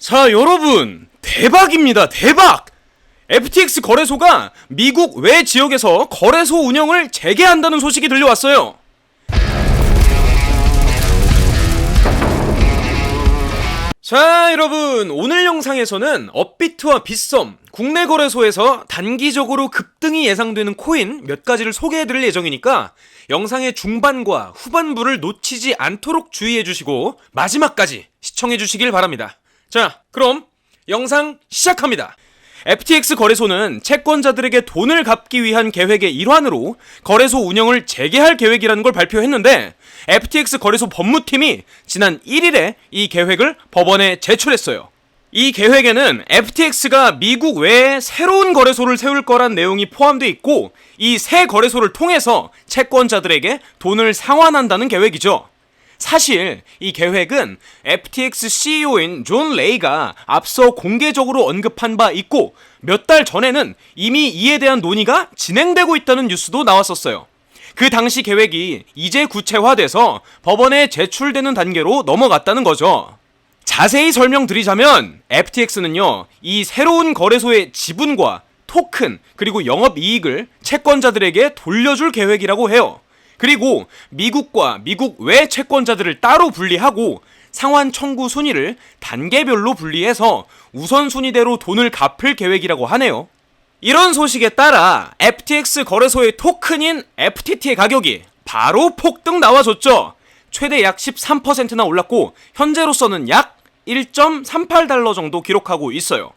자, 여러분, 대박입니다. 대박! FTX 거래소가 미국 외 지역에서 거래소 운영을 재개한다는 소식이 들려왔어요. 자, 여러분, 오늘 영상에서는 업비트와 빗썸, 국내 거래소에서 단기적으로 급등이 예상되는 코인 몇 가지를 소개해드릴 예정이니까 영상의 중반과 후반부를 놓치지 않도록 주의해주시고 마지막까지 시청해주시길 바랍니다. 자, 그럼 영상 시작합니다. FTX 거래소는 채권자들에게 돈을 갚기 위한 계획의 일환으로 거래소 운영을 재개할 계획이라는 걸 발표했는데 FTX 거래소 법무팀이 지난 1일에 이 계획을 법원에 제출했어요. 이 계획에는 FTX가 미국 외에 새로운 거래소를 세울 거란 내용이 포함되어 있고 이 새 거래소를 통해서 채권자들에게 돈을 상환한다는 계획이죠. 사실 이 계획은 FTX CEO인 존 레이가 앞서 공개적으로 언급한 바 있고 몇 달 전에는 이미 이에 대한 논의가 진행되고 있다는 뉴스도 나왔었어요. 그 당시 계획이 이제 구체화돼서 법원에 제출되는 단계로 넘어갔다는 거죠. 자세히 설명드리자면 FTX는요, 이 새로운 거래소의 지분과 토큰, 그리고 영업 이익을 채권자들에게 돌려줄 계획이라고 해요. 그리고 미국과 미국 외 채권자들을 따로 분리하고 상환 청구 순위를 단계별로 분리해서 우선순위대로 돈을 갚을 계획이라고 하네요. 이런 소식에 따라 FTX 거래소의 토큰인 FTT의 가격이 바로 폭등 나와줬죠. 최대 약 13%나 올랐고 현재로서는 약 1.38달러 정도 기록하고 있어요.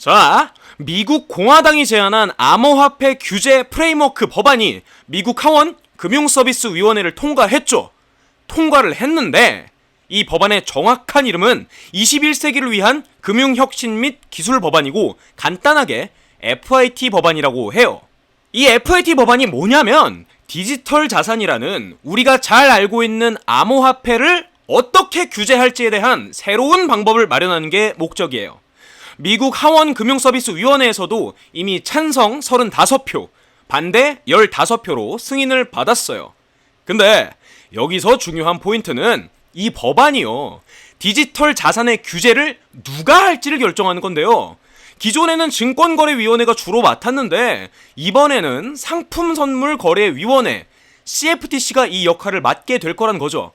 자, 미국 공화당이 제안한 암호화폐 규제 프레임워크 법안이 미국 하원 금융서비스위원회를 통과했죠. 통과를 했는데 이 법안의 정확한 이름은 21세기를 위한 금융혁신 및 기술 법안이고 간단하게 FIT 법안이라고 해요. 이 FIT 법안이 뭐냐면 디지털 자산이라는 우리가 잘 알고 있는 암호화폐를 어떻게 규제할지에 대한 새로운 방법을 마련하는 게 목적이에요. 미국 하원 금융서비스위원회에서도 이미 찬성 35표, 반대 15표로 승인을 받았어요. 근데 여기서 중요한 포인트는 이 법안이요. 디지털 자산의 규제를 누가 할지를 결정하는 건데요. 기존에는 증권거래위원회가 주로 맡았는데 이번에는 상품선물거래위원회 CFTC가 이 역할을 맡게 될 거란 거죠.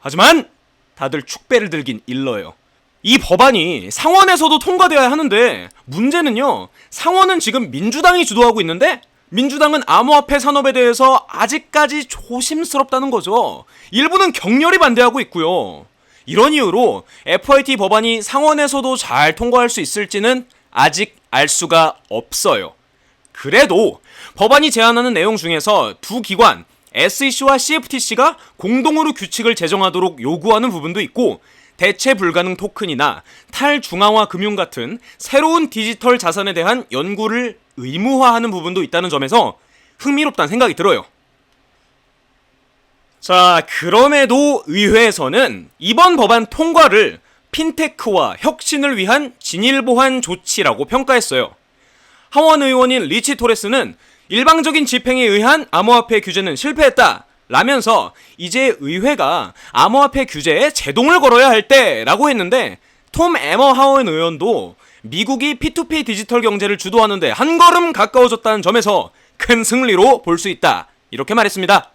하지만 다들 축배를 들긴 일러요. 이 법안이 상원에서도 통과되어야 하는데 문제는요. 상원은 지금 민주당이 주도하고 있는데 민주당은 암호화폐 산업에 대해서 아직까지 조심스럽다는 거죠. 일부는 격렬히 반대하고 있고요. 이런 이유로 FIT 법안이 상원에서도 잘 통과할 수 있을지는 아직 알 수가 없어요. 그래도 법안이 제안하는 내용 중에서 두 기관 SEC와 CFTC가 공동으로 규칙을 제정하도록 요구하는 부분도 있고 대체 불가능 토큰이나 탈중앙화 금융 같은 새로운 디지털 자산에 대한 연구를 의무화하는 부분도 있다는 점에서 흥미롭다는 생각이 들어요. 자, 그럼에도 의회에서는 이번 법안 통과를 핀테크와 혁신을 위한 진일 보완 조치라고 평가했어요. 하원 의원인 리치 토레스는 일방적인 집행에 의한 암호화폐 규제는 실패했다. 라면서 이제 의회가 암호화폐 규제에 제동을 걸어야 할 때라고 했는데 톰 에머 하원 의원도 미국이 P2P 디지털 경제를 주도하는데 한 걸음 가까워졌다는 점에서 큰 승리로 볼 수 있다. 이렇게 말했습니다.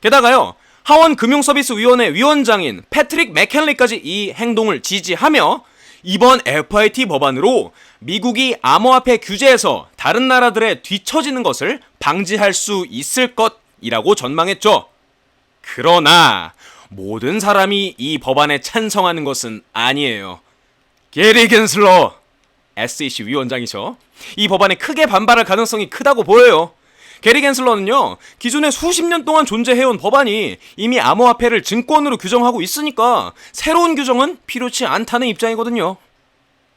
게다가요. 하원 금융서비스위원회 위원장인 패트릭 맥켄리까지 이 행동을 지지하며 이번 FIT 법안으로 미국이 암호화폐 규제에서 다른 나라들에 뒤처지는 것을 방지할 수 있을 것 이라고 전망했죠. 그러나 모든 사람이 이 법안에 찬성하는 것은 아니에요. 게리 겐슬러 SEC 위원장이죠. 이 법안에 크게 반발할 가능성이 크다고 보여요. 게리 겐슬러는요, 기존에 수십 년 동안 존재해온 법안이 이미 암호화폐를 증권으로 규정하고 있으니까 새로운 규정은 필요치 않다는 입장이거든요.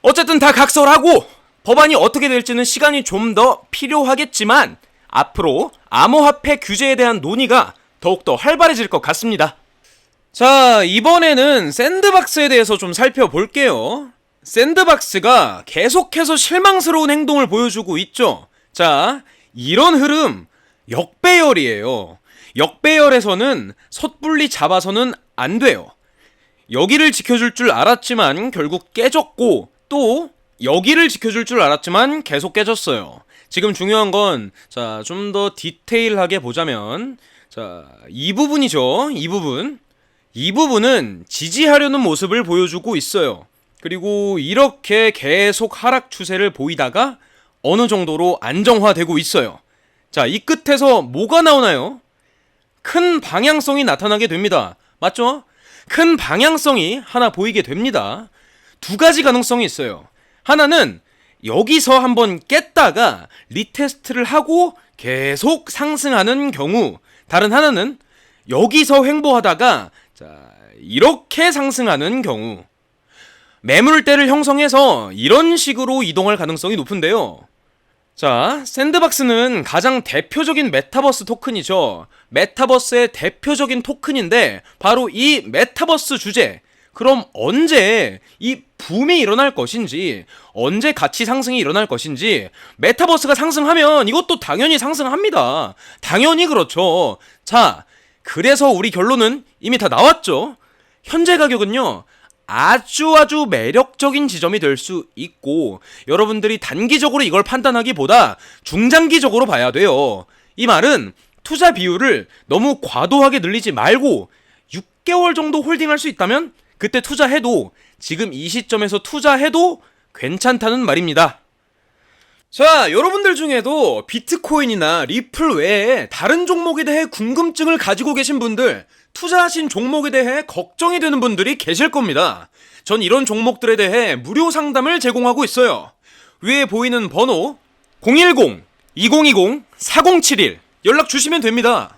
어쨌든 다 각설하고 법안이 어떻게 될지는 시간이 좀 더 필요하겠지만 앞으로 암호화폐 규제에 대한 논의가 더욱더 활발해질 것 같습니다. 자, 이번에는 샌드박스에 대해서 좀 살펴볼게요. 샌드박스가 계속해서 실망스러운 행동을 보여주고 있죠. 자, 이런 흐름 역배열이에요. 역배열에서는 섣불리 잡아서는 안 돼요. 여기를 지켜줄 줄 알았지만 결국 깨졌고 또 여기를 지켜줄 줄 알았지만 계속 깨졌어요. 지금 중요한 건 자, 좀 더 디테일하게 보자면 자, 이 부분이죠. 이 부분. 이 부분은 지지하려는 모습을 보여주고 있어요. 그리고 이렇게 계속 하락 추세를 보이다가 어느 정도로 안정화되고 있어요. 자, 이 끝에서 뭐가 나오나요? 큰 방향성이 나타나게 됩니다. 맞죠? 큰 방향성이 하나 보이게 됩니다. 두 가지 가능성이 있어요. 하나는 여기서 한번 깼다가 리테스트를 하고 계속 상승하는 경우. 다른 하나는 여기서 횡보하다가 자, 이렇게 상승하는 경우. 매물대를 형성해서 이런 식으로 이동할 가능성이 높은데요. 자, 샌드박스는 가장 대표적인 메타버스 토큰이죠. 메타버스의 대표적인 토큰인데 바로 이 메타버스 주제. 그럼 언제 이 붐이 일어날 것인지, 언제 가치 상승이 일어날 것인지, 메타버스가 상승하면 이것도 당연히 상승합니다. 당연히 그렇죠. 자, 그래서 우리 결론은 이미 다 나왔죠. 현재 가격은요. 아주 아주 매력적인 지점이 될 수 있고 여러분들이 단기적으로 이걸 판단하기보다 중장기적으로 봐야 돼요. 이 말은 투자 비율을 너무 과도하게 늘리지 말고 6개월 정도 홀딩할 수 있다면 그때 투자해도 지금 이 시점에서 투자해도 괜찮다는 말입니다. 자, 여러분들 중에도 비트코인이나 리플 외에 다른 종목에 대해 궁금증을 가지고 계신 분들, 투자하신 종목에 대해 걱정이 되는 분들이 계실 겁니다. 전 이런 종목들에 대해 무료 상담을 제공하고 있어요. 위에 보이는 번호 010-2020-4071 연락 주시면 됩니다.